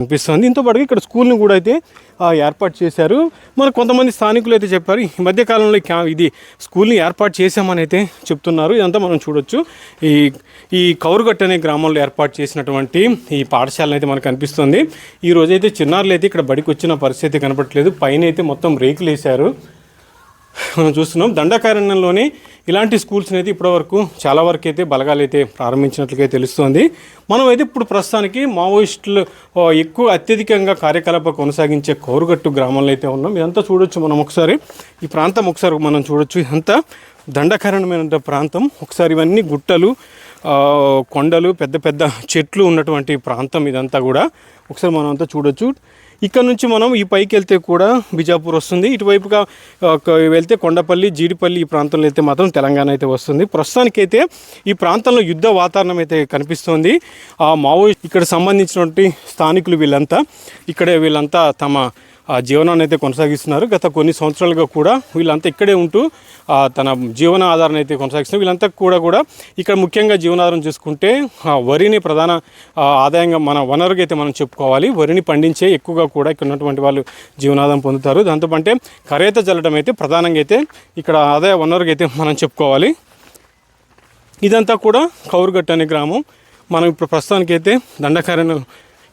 అనిపిస్తుంది. దీంతో ఇక్కడ స్కూల్ని కూడా అయితే ఏర్పాటు చేశారు. మరి కొంతమంది స్థానికులు అయితే చెప్పారు ఈ మధ్యకాలంలో క్యా- ఇది స్కూల్ని ఏర్పాటు చేశామని అయితే చెప్తున్నారు. ఇదంతా మనం చూడొచ్చు. ఈ ఈ కౌరుగట్ట అనే గ్రామంలో ఏర్పాటు చేసినటువంటి ఈ పాఠశాలను అయితే మనకు అనిపిస్తుంది. ఈ రోజైతే చిన్నారులు అయితే ఇక్కడ బడికి వచ్చిన పరిస్థితి కనపట్లేదు పైన అయితే మొత్తం రేకులు వేశారు మనం చూస్తున్నాం దండకారణ్యంలోనే ఇలాంటి స్కూల్స్ని అయితే ఇప్పటివరకు చాలా వరకు అయితే బలగాలు అయితే ప్రారంభించినట్లుగా తెలుస్తోంది. మనం అయితే ఇప్పుడు ప్రస్తుతానికి మావోయిస్టులు ఎక్కువ అత్యధికంగా కార్యకలాపాలు కొనసాగించే కౌరుగట్టు గ్రామంలో అయితే ఉన్నాం. ఇదంతా చూడొచ్చు మనం ఒకసారి. ఈ ప్రాంతం ఒకసారి మనం చూడొచ్చు. ఇదంతా దండకరణమైన ప్రాంతం. ఒకసారి ఇవన్నీ గుట్టలు కొండలు పెద్ద పెద్ద చెట్లు ఉన్నటువంటి ప్రాంతం ఇదంతా కూడా. ఒకసారి మనం అంతా చూడొచ్చు. ఇక్కడ నుంచి మనం ఈ పైకి వెళ్తే కూడా బిజాపూర్ వస్తుంది. ఇటువైపుగా వెళ్తే కొండపల్లి జీడిపల్లి ఈ ప్రాంతంలో అయితే మాత్రం తెలంగాణ అయితే వస్తుంది. ప్రస్తుతానికైతే ఈ ప్రాంతంలో యుద్ధ వాతావరణం అయితే కనిపిస్తోంది. ఆ మావోయిస్ట్ ఇక్కడ సంబంధించినటువంటి స్థానికులు వీళ్ళంతా ఇక్కడే వీళ్ళంతా తమ ఆ జీవనాన్ని అయితే కొనసాగిస్తున్నారు. గత కొన్ని సంవత్సరాలుగా కూడా వీళ్ళంతా ఇక్కడే ఉంటూ తన జీవన ఆధారాన్ని అయితే కొనసాగిస్తున్నారు. వీళ్ళంతా కూడా కూడా ఇక్కడ ముఖ్యంగా జీవనాధారం చూసుకుంటే ఆ, వరిని ప్రధాన ఆదాయంగా మన వనరుగా అయితే మనం చేసుకోవాలి వరిని పండించే ఎక్కువగా కూడా ఇక్కడ ఉన్నటువంటి వాళ్ళు జీవనాధారం పొందుతారు. దాంతో అంటే కరేత జల్లడం అయితే ప్రధానంగా అయితే ఇక్కడ ఆదాయ వనరుగా అయితే మనం చెప్పుకోవాలి. ఇదంతా కూడా కౌరుగట్టు అనే గ్రామం. మనం ఇప్పుడు ప్రస్తుతానికైతే దండకారణ్యం